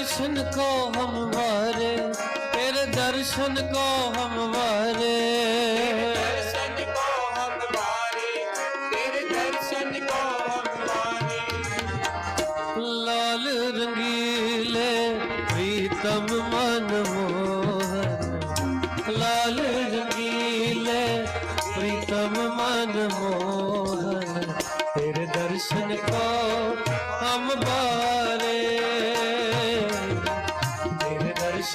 दर्शन को हम वारे तेरे दर्शन को हम वारे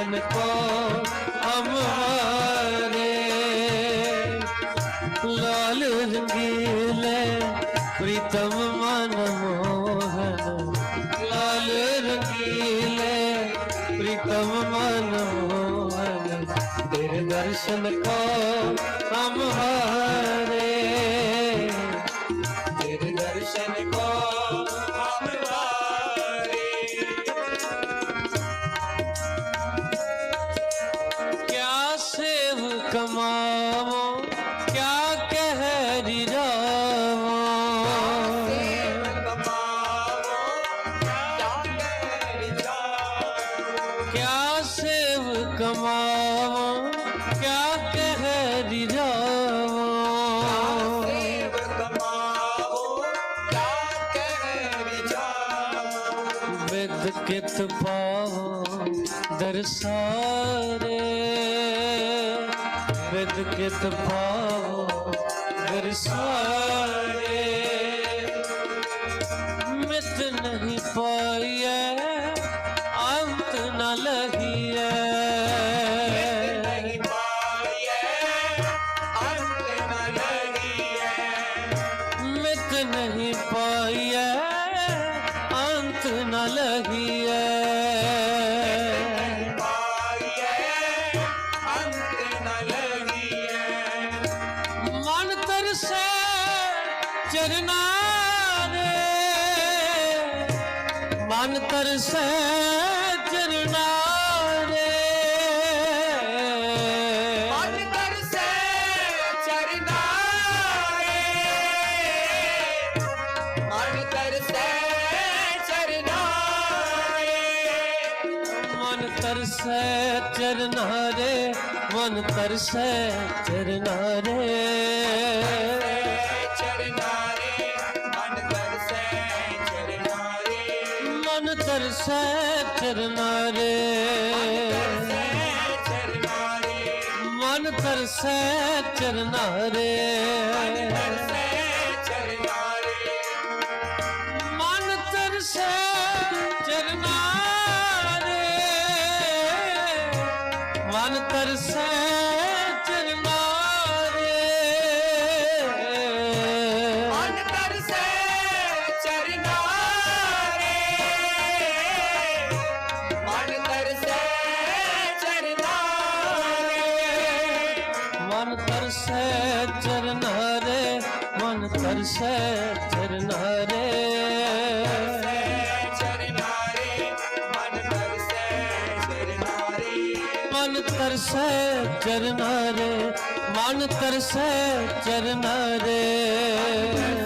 वतन को हमारे लाल रंगीले प्रीतम मन मोहन लाल रंगीले प्रीतम मन मोहन तेरे दर्शन को ਬਿਦ ਕਿਤ ਪਾਵੋ ਦਰਸਾ ਚਰਨਾਂ ਦੇ। ਮਨ ਤਰਸੈ ਚਰਨਾਂ ਦੇ। ਮਨ ਤਰਸੈ ਚਰਨਾਂ ਦੇ। ਮਨ ਤਰਸੈ ਚਰਨਾਂ ਦੇ। ਮਨ ਸੈ ਚਰਨਾ ਰੇ ਮਨ ਤਰਸੈ ਚਰਨਾਰੇ ਮਨ ਤਰਸੈ ਤਰਸੈ ਚਰਨਾ ਰੇ ਮਨ ਤਰਸੈ ਚਰਨਾ ਰੇ ਮਨ ਤਰਸੈ ਚਰਨਾ ਰੇ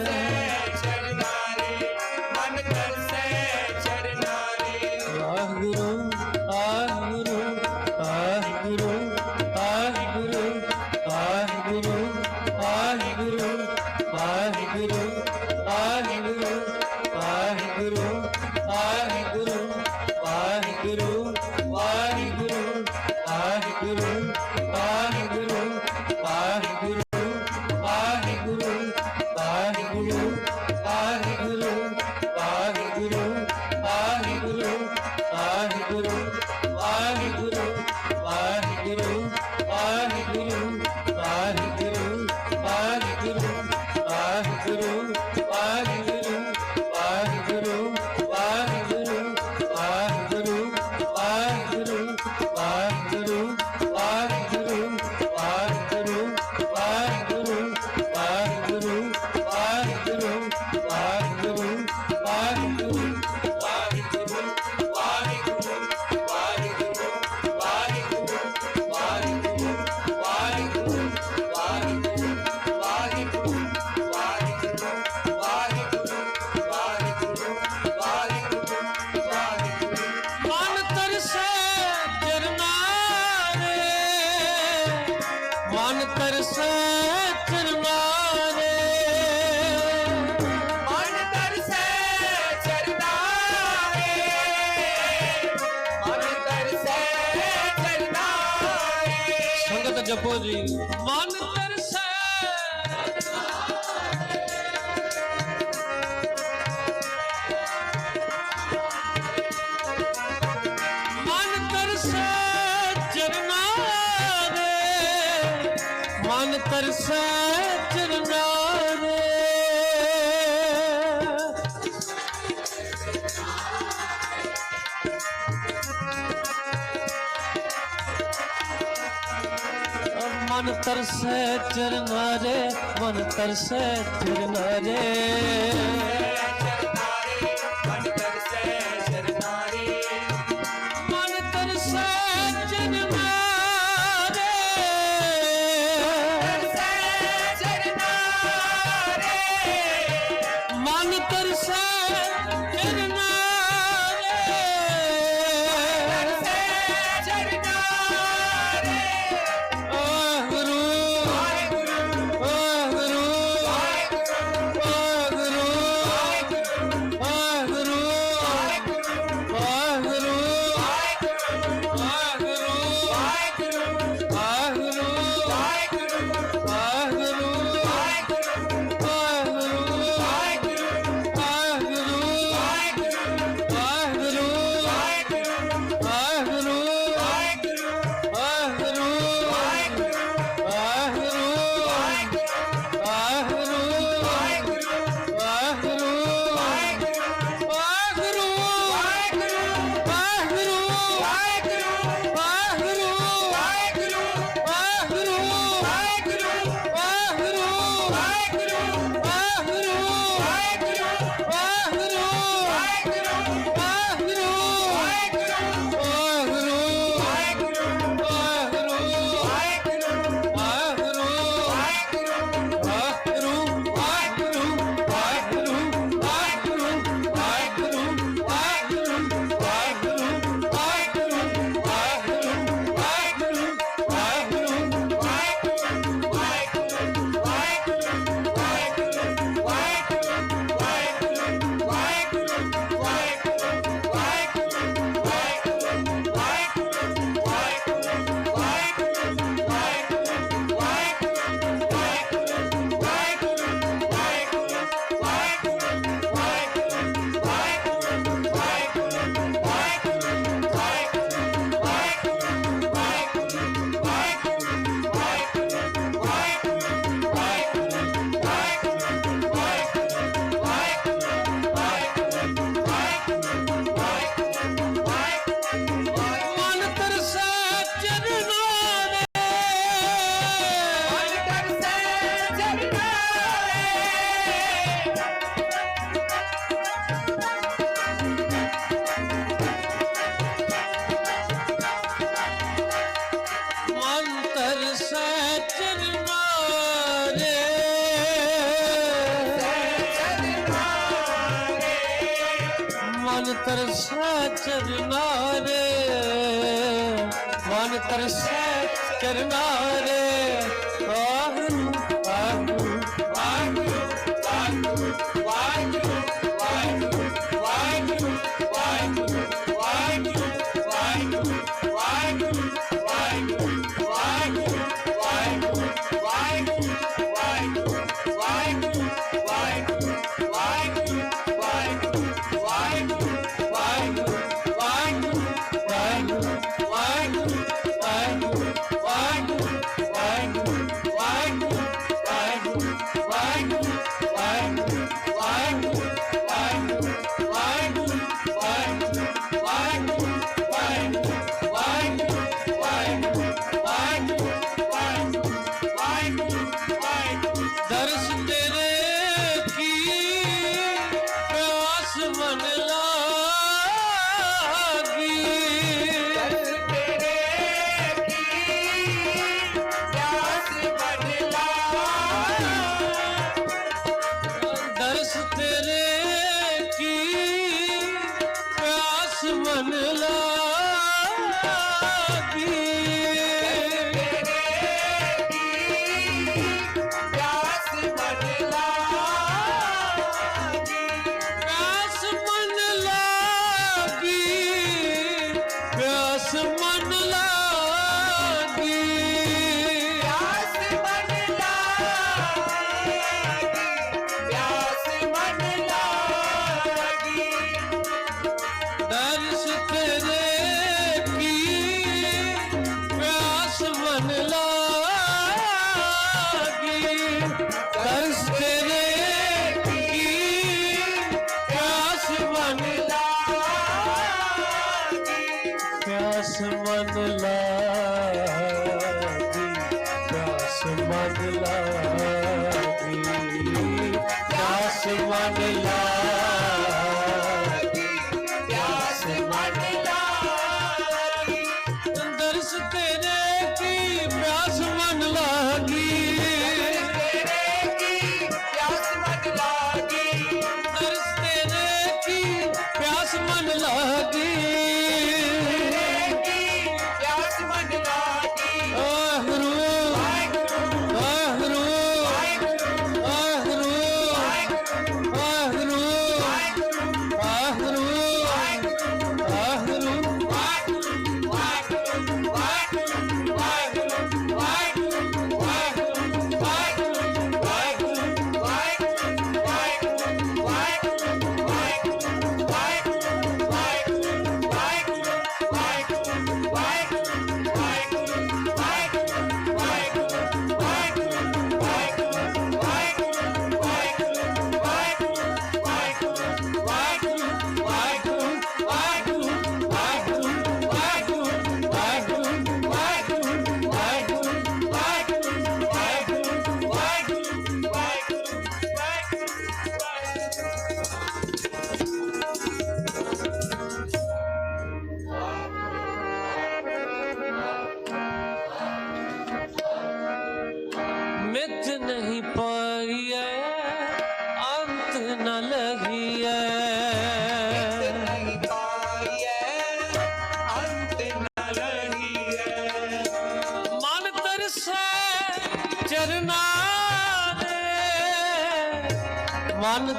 ਜੀ। ਮਨ ਤਰਸੈ। ਮਨ ਤਰਸੈ ਚਰਨਾ ਮਨ ਤਰਸੈ ਚਰਨਾ तरसे चरना रे मन तरसे चरना रे ਸਰਨਾਰੇ ਮਨ ਤਰਸੈ ਕਰਨਾਰੇ காணல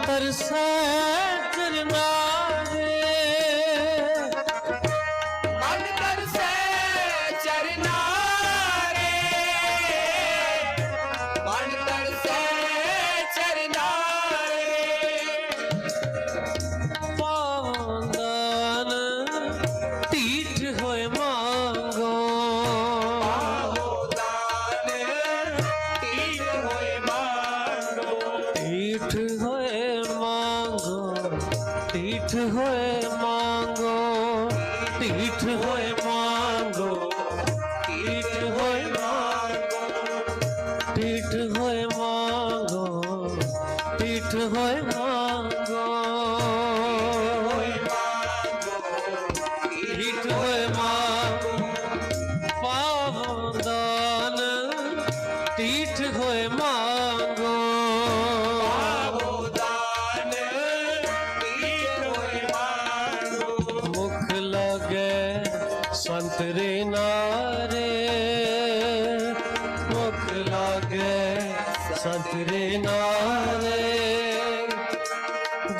तरसा হয় মাগ হিট হয় মা পাবদান টিঠ হয় মাগ মুখ লাগে ਸੰਤ ਰੇ ਨਾਰੇ ਮੁਖ ਲਾਗੇ ਸੰਤ ਰੇ ਨਾਰੇ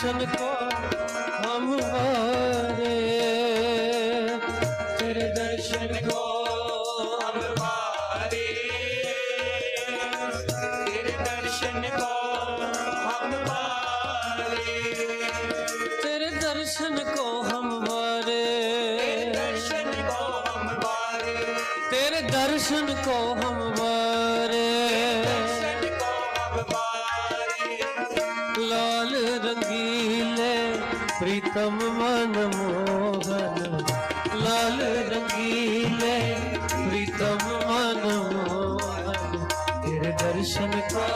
दर्शन को हम हो ਕਮ ਮਨ ਮੋਹਨ ਲਾਲ ਰੰਗੀਲੇ ਪ੍ਰੀਤਮ ਮਨ ਮੋਹਨ। ਤੇਰੇ ਦਰਸ਼ਨ ਕਾ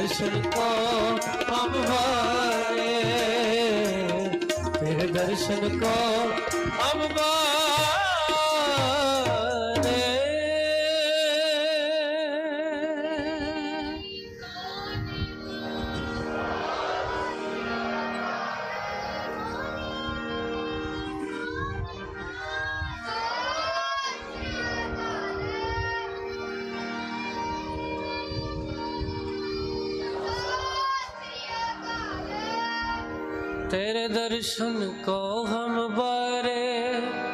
दर्शन को हमारे तेरे दर्शन को हमारे तेरे दर्शन को हम बारे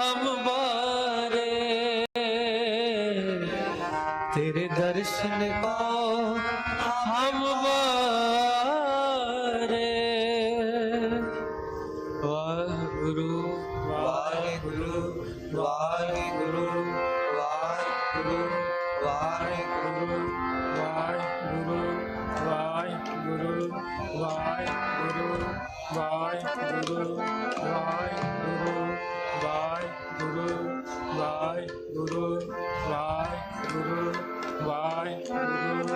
ਹਮ ਬਾਰੇ ਤੇਰੇ ਦਰਸ਼ਨ ਕਾ ਵਾਹਿਗੁਰੂ ਵਾਹਿਗੁਰੂ